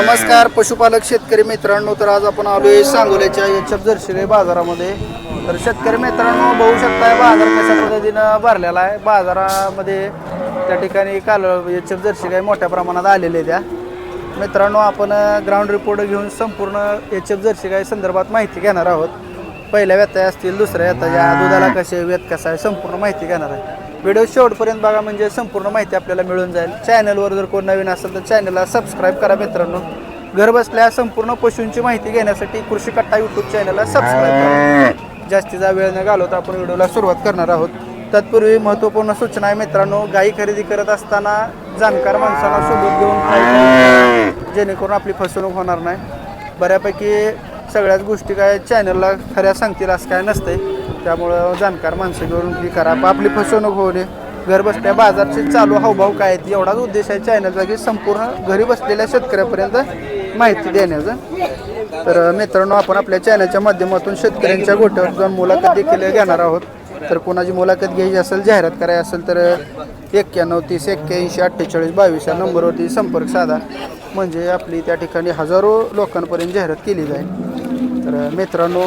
नमस्कार पशुपालक शेतकरी मित्रांनो तर आज आपण आलोय सांगोल्याच्या एचएफ जर्शिरे बाजारामध्ये. तर शेतकरी मित्रांनो बघू शकताय बाजार कशा पद्धतीनं भरलेला आहे. बाजारामध्ये त्या ठिकाणी काल याच्यात जर्शी गाय मोठ्या प्रमाणात आलेल्या त्या. मित्रांनो आपण ग्राउंड रिपोर्ट घेऊन संपूर्ण एच एफ गाय संदर्भात माहिती घेणार आहोत. पहिल्या व्यथा असतील दुसऱ्या व्यथा दुधाला कसे व्यत कसा आहे संपूर्ण माहिती घेणार आहे. व्हिडिओ शेवटपर्यंत बघा म्हणजे संपूर्ण माहिती आपल्याला मिळून जाईल. चॅनलवर जर कोण नवीन असेल तर चॅनलला सबस्क्राईब करा मित्रांनो. घर बसल्या संपूर्ण पशूंची माहिती घेण्यासाठी कृषी कट्टा यूट्यूब चॅनलला सबस्क्राईब करा. जास्तीचा वेळ न घालवता आपण व्हिडिओला सुरुवात करणार आहोत. तत्पूर्वी महत्त्वपूर्ण सूचना आहे मित्रांनो गाई खरेदी करत असताना जाणकार माणसाला सोबत घेऊन जेणेकरून आपली फसवणूक होणार नाही. बऱ्यापैकी सगळ्याच गोष्टी काय चॅनलला खऱ्या सांगतील असं काय नसते त्यामुळं जाणकार माणसं घेऊन ही करा. आपली फसवणूक होऊ नये घरबसल्या बाजारचे चालू हावभाव काय आहेत? एवढाच उद्देश आहे चॅनलचा की संपूर्ण घरी बसलेल्या शेतकऱ्यापर्यंत माहिती देण्याचा. तर मित्रांनो आपण आपल्या चॅनलच्या माध्यमातून शेतकऱ्यांच्या गोट्यावर जाऊन मुलाखत देखील घेणार आहोत. तर कोणाची मुलाखत घ्यायची असेल जाहिरात करायची असेल तर एक्क्याण्णव तीस एक्क्याऐंशी अठ्ठेचाळीस बावीस या नंबरवरती संपर्क साधा. म्हणजे आपली त्या ठिकाणी हजारो लोकांपर्यंत जाहिरात केली जाईल. तर मित्रांनो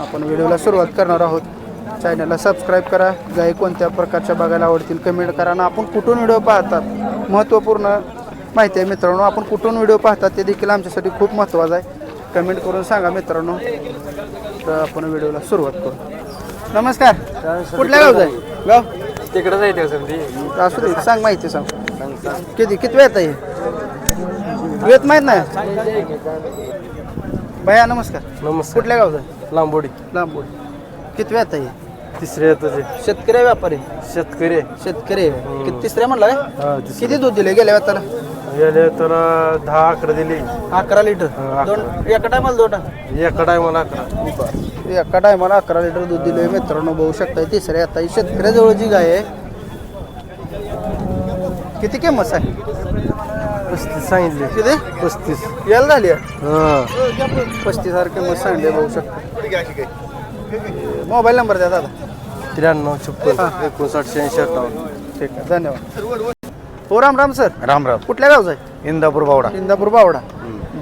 आपण व्हिडिओला सुरुवात करणार आहोत. चॅनलला सबस्क्राईब करा. गाई कोणत्या प्रकारच्या बघायला आवडतील कमेंट करा. आणि आपण कुठून व्हिडिओ पाहतात महत्त्वपूर्ण माहिती आहे मित्रांनो. आपण कुठून व्हिडिओ पाहतात ते देखील आमच्यासाठी खूप महत्त्वाचं आहे. कमेंट करून सांगा मित्रांनो. तर आपण व्हिडिओला सुरुवात करू. नमस्कार. कुठल्या गावचं आहे? गाव? तिकडे जायचं असं ती असू दे सांग माहिती सांग. किती किती वेळ आहे? वेत माहीत नाही? भैया नमस्कार. नमस्कार. कुठल्या गावचं आहे? लांबोडी. लांबूड. किती वेळ आहे तिसरे तुझे शेतकरी आहे व्यापारी? शेतकरी आहे. शेतकरी आहे. किती तिसऱ्या म्हणला काय? हा, तिसरे. किती दूध दिले? गेल्या वेताला गेले तर दहा अकरा दिली. अकरा लिटर. हा, अकरा. दोन एका टायमाला दोन एका टायमाला अकरा. एका टायमाला अकरा लिटर दूध दिले मित्रांनो बघू शकता तिसऱ्या आता. ही शेतकऱ्याजवळ जी गाय आहे किती किंमत आहे पस्तीस सांगितले. किती? पस्तीस. यायला झाली हा. पस्तीस हजार किंमत सांगली बघू शकता मोबाईल नंबर द्या दादा. त्र्याण्णव छप्पन एकोणसाठ शहाऐंशी अठ्ठावन्न ठीक आहे धन्यवाद. हो राम राम सर. राम राम. कुठल्या गावचा आहे? इंदापूर बावडा. इंदापूर बावडा.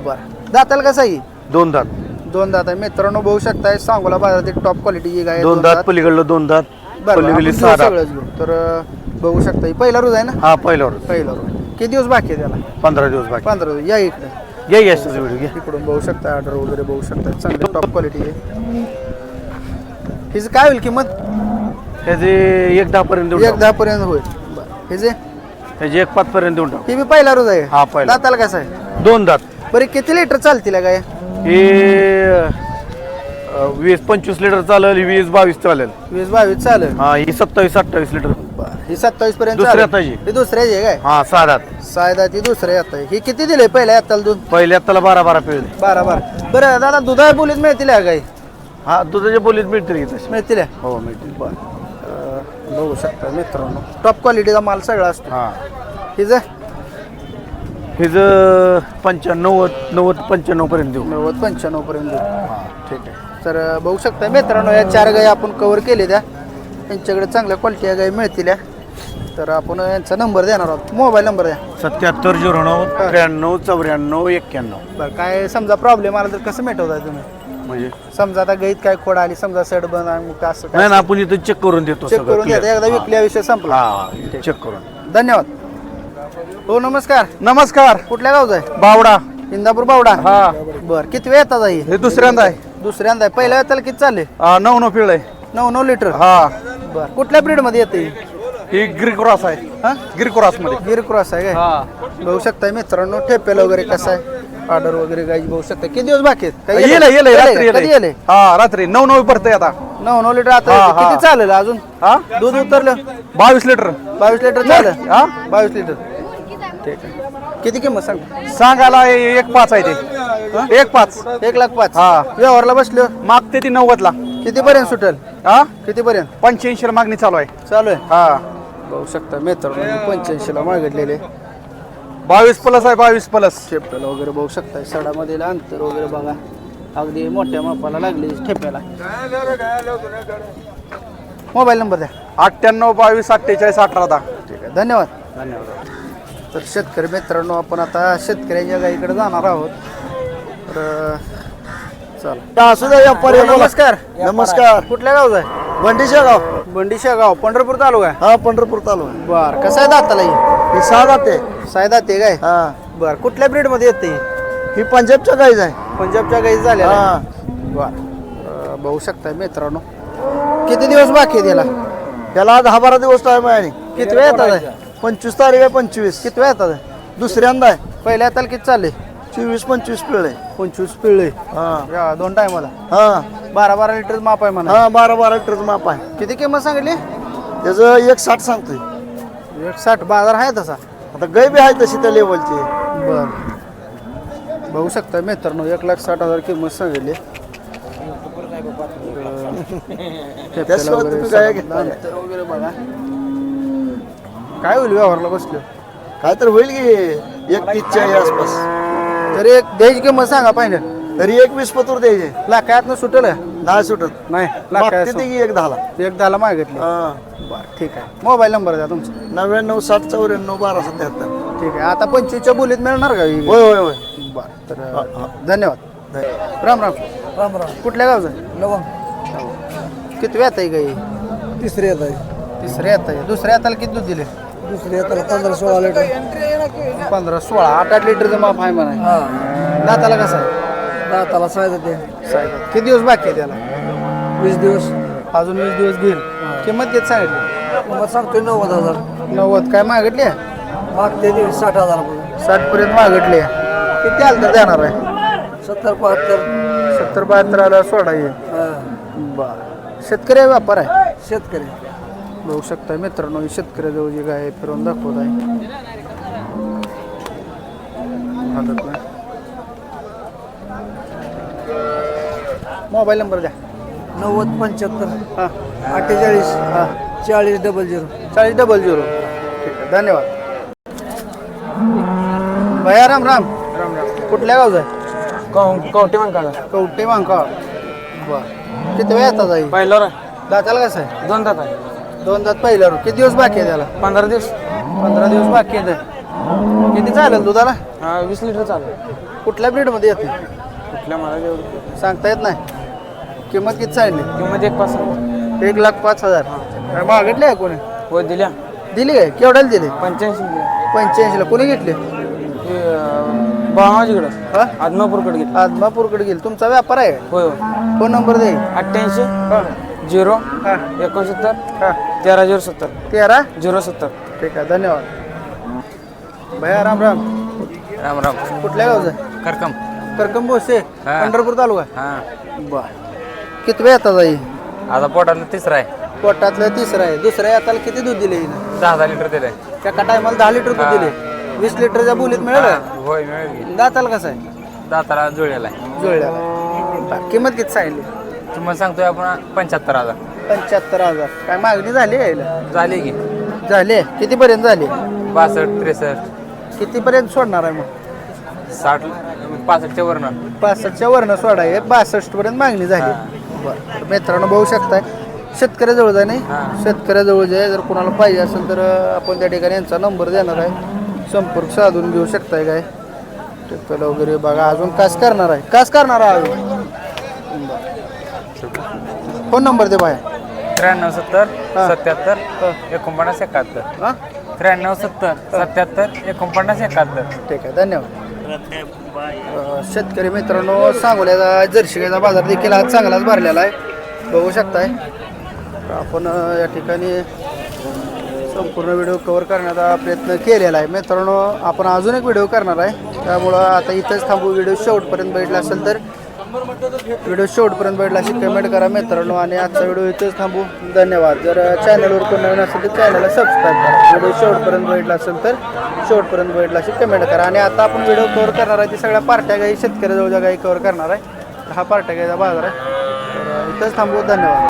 बरं. दाताला कसा आहे? दोन दात. दोन दात आहे. मित्रांनो बघू शकताय सांगोला बाजारात एक टॉप क्वालिटी गाय आहे, दोन दात पलीकडलं दोन दात बरं, आपण पलीकडली घेऊ सहा दात सगळंच घेऊ. तर अं, बघू शकता ही पहिला रोज आहे ना? हा पहिल्यावर पहिला रोज. किती दिवस बाकी आहे त्याला? पंधरा दिवस बाकी. पंधरा दिवस. या इकडे. घे घे व्हिडिओ घे इकडून बघू शकता ऑर्डर वगैरे बघू शकता चांगली टॉप क्वालिटी आहे. हिचं काय होईल किंमत? त्याचे एक दहा पर्यंत देऊन एक टाकू. दहा पर्यंत होईल. बरं. हिचे त्याचे एक पाच पर्यंत देऊन टाकू. ही बी पहिला रोज आहे. हा, पहिला. दाताला कसं आहे? दोन दात. बरे किती लिटर चालतील या गाय? हे अं, वीस पंचवीस लिटर चालेल वीस बावीस चालेल. वीस बावीस चालेल. हा ही सत्तावीस अठ्ठावीस लिटर. बरं. ही सत्तावीस पर्यंत दुसऱ्या चालेल. ताजी. ही दुसऱ्याची आहे काय? हा सहा दात. सायदा ती दुसऱ्या आता ही किती दिले? पहिल्या आत्ताला दूध पहिल्या त्याला बारा बारा पिळले. बारा बारा. बरं दादा दुधा बोलीत मिळतील या गाई? हा दुधाच्या बोलीत मिळतील की तसे. मिळतील? हो मिळतील. अं, बघू शकता मित्रांनो. टॉप क्वालिटीचा माल सगळा असतो. हा. हिचं हिचं पंच्याण्णव नव्वद पंच्याण्णव पर्यंत देऊ. नव्वद पंच्याण्णव पर्यंत देऊ. हा ठीक आहे. तर अं, बघू शकता मित्रांनो या चार गाई आपण कव्हर केले त्या. त्यांच्याकडे चांगल्या क्वालिटी गाई मिळतील या. तर आपण यांचा नंबर देणार आहोत. मोबाईल नंबर द्या. सत्याहत्तर झिरो नऊ त्र्याण्णव चौऱ्याण्णव एक्क्याण्णव. बरं काय समजा प्रॉब्लेम आला तर कसं मिटवताय तुम्ही? म्हणजे समजा आता गाईत काय खोड आली समजा सेट बंद मग असं नाही ना आपण इथं चेक करून देतो चेक सगळं करून clear. द्या एकदा. विकल्या विषय संपला. हा चेक करून. धन्यवाद. हो नमस्कार. नमस्कार. कुठल्या गावचा आहे? बावडा. इंदापूर बावडा? हा. बर किती वेळ येतात आई? हे दुसऱ्यांदा आहे. दुसऱ्यांदा आहे. पहिल्या वेळेला किती चालले? हा, नऊ नऊ पिळ आहे नऊ नऊ लिटर? हा. बर कुठल्या ब्रीडमध्ये येते? ही? ही गिर क्रॉस आहे. हा? गिर क्रॉसमध्ये गिर क्रॉस आहे काय? हा. बघू शकताय मित्रांनो ठेपेला वगैरे कसं आहे? ऑर्डर वगैरे गायची बघू शकता. किती दिवस बाकी आहेत? काही येले येले रात्री कधी येले हा रात्री. नऊ नऊ भरतंय आता. नऊ नऊ लिटर आता हा. हा. किती चालेल अजून? हा? दूध उतरलं? बावीस लिटर. बावीस लिटर चालेल? हा? बावीस लिटर. ठीक आहे. किती किंमत सांग? सांगायला ए- एक पाच आहे ते. एक पाच. एक लाख पाच. हा. व्यवहारला बसलो मागते ती नव्वदला. किती पर्यंत सुटेल? हा? किती पर्यंत पंच्याऐंशी मागणी चालू आहे. चालू आहे? हा. बघू शकता मित्रांनो पंच्याऐंशी ला मागितलेले. बावीस प्लस आहे बावीस प्लस. ठेप्याला वगैरे बघू शकता सडामधील अंतर वगैरे बघा. अगदी मोठ्या मापाला लागली ठेप्याला मोबाईल नंबर द्या. अठ्ठ्याण्णव बावीस अठ्ठेचाळीस अठरा दहा. ठीक आहे. धन्यवाद. धन्यवाद. तर शेतकरी मित्रांनो आपण आता शेतकऱ्यांच्या गाईकडे जाणार आहोत. तर चला. असू द्या व्यापारी. नमस्कार. नमस्कार. कुठल्या गावचा आहे? बंडीच्या गाव बंडीशा गाव पंढरपूर तालुका आहे. हा पंढरपूर तालुका बर कसं आहे दाताला ही सहा सायदा ते काय? हा. बर कुठल्या ब्रीडमध्ये येते? ही? पंजाबच्या गाईज आहे. पंजाबच्या गाई झाल्या हा. बर. अं, बघू शकताय मित्रांनो. किती दिवस बाकी आहे त्याला त्याला दहा बारा दिवस टाइम आहे आणि. किती वेळ येतात? आहे? पंचवीस तारीख आहे पंचवीस. किती वेळ येतात? आहे? दुसऱ्यांदा आहे. पहिल्या हाताला किती चालले? चोवीस पंचवीस पिळे. पंचवीस पिळले हा. दोन टायमाला? हा. बारा बारा लिटर माप आहे म्हणा. हा बारा बारा लिटरचं माप आहे. किती किंमत सांगितली? त्याचं एक साठ सांगतोय. एक साठ बाजार आहे तसा. आता गाय बी आहे तशी त्या लेवलची बर. बघू शकता मित्रांनो एक लाख साठ हजार किंमत सांगितली. त्याशिवाय तुम्ही गाय घेत नाही. अंतर वगैरे बघा. काय होईल व्यवहारला बसलो? काय तर होईल की एक तीसच्या या आसपास. तरी एक द्यायची किंमत सांगा पाहिजे तरी एक वीस पतूर द्यायचे. लाखात सुटेल. नाही सुटत. नाही मागते लाखात ती की एक दहाला? एक दहाला मागितली. हा. बरं ठीक आहे. मोबाईल नंबर द्या तुमचा. नव्याण्णव साठ चौऱ्याण्णव बारा सत्याहत्तर. ठीक आहे. आता पंचवीसच्या बोलीत मिळणार का ही? होय होय होय. बरं तर धन्यवाद. राम राम. राम राम. कुठल्या गावचं? लवंग किती वेत आहे गाई? तिसरी येत आहे. तिसऱ्या येत आहे. दुसऱ्या हाताला किती दूध दिले? दुसरी येत पंधरा सोळा लिटर. पंधरा सोळा. आठ आठ लिटरचं माप आहे म्हणा हा. दाताला कसं आहे? दाताला सायदा ते साहेब किती दिवस बाकी आहे त्याला? वीस दिवस. अजून वीस दिवस घेईल. किंमत किती सांगितली? मग सांगतोय नव्वद हजार. नव्वद. काय मागितली? मागते ते साठ हजार साठ पर्यंत मागितली. किती आलं तर देणार आहे? सत्तर बहात्तर. सत्तर बहात्तर आला सोडा ये बर. शेतकरी आहे, व्यापार आहे? शेतकरी. बघू शकता मित्रांनो ही शेतकऱ्याजवळ जी गाय आहे, फिरवून दाखवत आहे. हातात नाही. मोबाईल नंबर द्या. नव्वद पंच्याहत्तर हां. अठ्ठेचाळीस हां. चाळीस डबल झिरो. चाळीस डबल झिरो. ठीक आहे धन्यवाद. भया राम राम. राम राम कुठल्या गावचा आहे? कवटे मग काढा कवटे मांका बर. किती वेळ येतात आई? पहिला दाताला कसं आहे? दोन दात आहे. दोन दात पहिल्यावर किती दिवस बाकी आहे त्याला? पंधरा दिवस. पंधरा दिवस बाकी आहेत किती चालेल दुधाला? हा वीस लिटर चालू कुठल्या ब्रीडमध्ये येते? कुठल्या मला सांगता येत नाही. किंमत किती सांगितली किंमत एक पाच एक लाख पाच हजार. काय मागितली आहे कोणी? हो दिल्या. दिली काय? केवढ्याला दिली? पंच्याऐंशी पंच्याऐंशीला. कोणी घेतली? हे बाळमाजीकडं. हा? आदमापूरकडे घेतलं. आदमापूरकडे गेली. तुमचा व्यापार आहे होय हो फोन नंबर दे. अठ्ठ्याऐंशी हा. झिरो हा. एकोणसत्तर हा. तेरा झिरो सत्तर. तेरा? झिरो सत्तर. ठीक आहे धन्यवाद. भैया राम राम. राम राम. कुठल्या गावचं? करकम. करकम भोसे हा. पंढरपूर तालुका? हां. बर. किती वेळ येतात आई? आता पोटातलं तिसरा आहे. पोटातलं तिसरं आहे. दुसऱ्या येताला किती दूध दिले हिनं? दहा दहा लिटर दिलंय एका टायमाला दहा लिटर दूध दिले. वीस लिटरच्या बोलीत मिळालं? होय मिळेल. दाताला कसं आहे? दाताला जुळलेला आहे. जुळल्या किंमत किती सांगितली? किंमत सांगतोय आपण पंच्याहत्तर हजार. पंच्याहत्तर हजार. काय मागणी झाली यायला? झाली की. झाली. कितीपर्यंत झाली? बासष्ट त्रेसष्ट. कितीपर्यंत सोडणार आहे मग? साठ पासष्टच्या वरनं. पासष्टच्या वरनं सोडाय बासष्ट पर्यंत मागणी झाली. बरं. तर मित्रांनो बघू शकताय. शेतकऱ्याजवळ आहे नाही. शेतकऱ्याजवळ जे आहे जर कोणाला पाहिजे असेल तर आपण त्या ठिकाणी यांचा नंबर देणार आहे. संपर्क साधून घेऊ शकताय काय? टिप्पल वगैरे बघा अजून कास करणार आहे? कास करणार आहे? अजून. फोन नंबर दे बाय त्र्याण्णव सत्तर. सत्याहत्तर एकोणपन्नास एकाहत्तर. हां? त्र्याण्णव सत्तर सत्याहत्तर एकोणपन्नास एकाहत्तर. ठीक आहे धन्यवाद. शेतकरी मित्रांनो सांगोल्याचा जर्शी गायचा बाजार देखील आज चांगलाच भरलेला आहे. बघू शकताय. आपण या ठिकाणी संपूर्ण व्हिडिओ कव्हर करण्याचा प्रयत्न केलेला आहे. मित्रांनो आपण अजून एक व्हिडिओ करणार आहे. त्यामुळं आता इथंच थांबू. व्हिडिओ शेवटपर्यंत बघितला असेल तर व्हिडिओ शेवटपर्यंत बघितला अशी कमेंट करा मित्रांनो आणि आजचा व्हिडिओ इथंच थांबू. धन्यवाद. जर चॅनलवर कोण नवीन असेल तर चॅनलला सबस्क्राईब करा. व्हिडिओ शेवटपर्यंत बघितला असेल तर शेवटपर्यंत बघितला अशी कमेंट करा. आणि आता आपण व्हिडिओ कव्हर करणार आहे ते सगळ्या पार्ट्या गाई शेतकऱ्याजवळच्या गाई कव्हर करणार आहे हा पार्ट्या गाईचा बाजार आहे. तर इथंच थांबू. धन्यवाद.